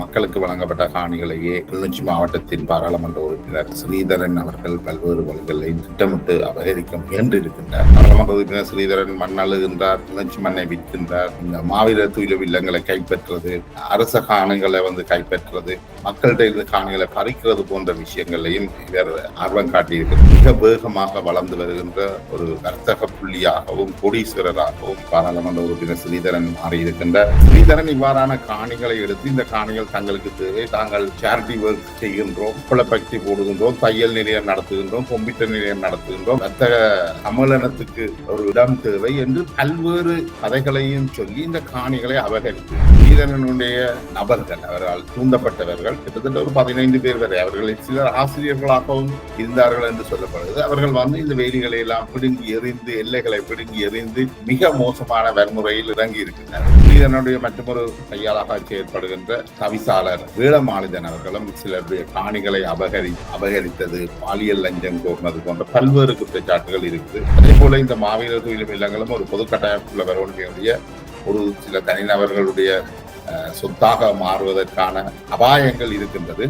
மக்களுக்கு வழங்கப்பட்ட காணிகளையே கிளிநொச்சி மாவட்டத்தின் பாராளுமன்ற உறுப்பினர் ஸ்ரீதரன் அவர்கள் பல்வேறு வழிகளில் திட்டமிட்டு அபகரிக்க முயன்றிருக்கின்றார். பாராளுமன்ற உறுப்பினர் ஸ்ரீதரன் மண் அழுகின்றார் கிளிநொச்சி மண்ணை விற்கின்றார். இந்த மாவீர துயில இல்லங்களை கைப்பற்றுறது அரச காணிகளை வந்து கைப்பற்றுறது மக்கள்கிட்ட இருந்து காணிகளை பறிக்கிறது போன்ற விஷயங்களையும் இவர் ஆர்வம் காட்டியிருக்கிறார். மிக வேகமாக வளர்ந்து வருகின்ற ஒரு வர்த்தக புள்ளியாகவும் கோடீஸ்வரராகவும் பாராளுமன்ற உறுப்பினர் ஸ்ரீதரன் மாறியிருக்கின்றார். ஸ்ரீதரன் இவ்வாறான காணிகள் எடுத்து இந்த காணிகள் தங்களுக்கு தேவை. தாங்கள் சேரிட்டி ஒர்க் செய்கின்றோம் குளப்பக்தி போடுகின்றோம் தையல் நிலையம் நடத்துகின்றோம் கம்ப்யூட்டர் நிலையம் நடத்துகின்றோம். அத்தக சம்மேளனத்துக்கு ஒரு இடம் தேவை என்று பல்வேறு கதைகளையும் சொல்லி இந்த காணிகளை அபகரித்து வீரனனுடைய நபர்கள் அவர்கள் தூண்டப்பட்டவர்கள் கிட்டத்தட்ட ஒரு பதினைந்து பேர் வரை அவர்களை சிலர் ஆசிரியர்களாகவும் இருந்தார்கள் என்று சொல்லப்படுகிறது. அவர்கள் வந்து இந்த வேலிகளை எல்லாம் பிடுங்கி எறிந்து எல்லைகளை பிடுங்கி எறிந்து மிக மோசமான வன்முறையில் இறங்கி இருக்கின்றனர் வீரனுடைய மற்றொரு கையாளாக செயற்படுகின்ற தவிசாளர் வீரமாளிதன் அவர்களும் சிலருடைய காணிகளை அபகரி அபகரித்தது பாலியல் லஞ்சம் கோர்னது போன்ற பல்வேறு குற்றச்சாட்டுகள் இருக்குது. அதே போல இந்த மாவீரர் தொழிலும் இல்லங்களும் ஒரு பொது கட்டமைப்புள்ள வரவேண்டிய ஒரு சில தனிநபர்களுடைய சொத்தாக மாறுவதற்கான அபாயங்கள் இருக்கின்றது.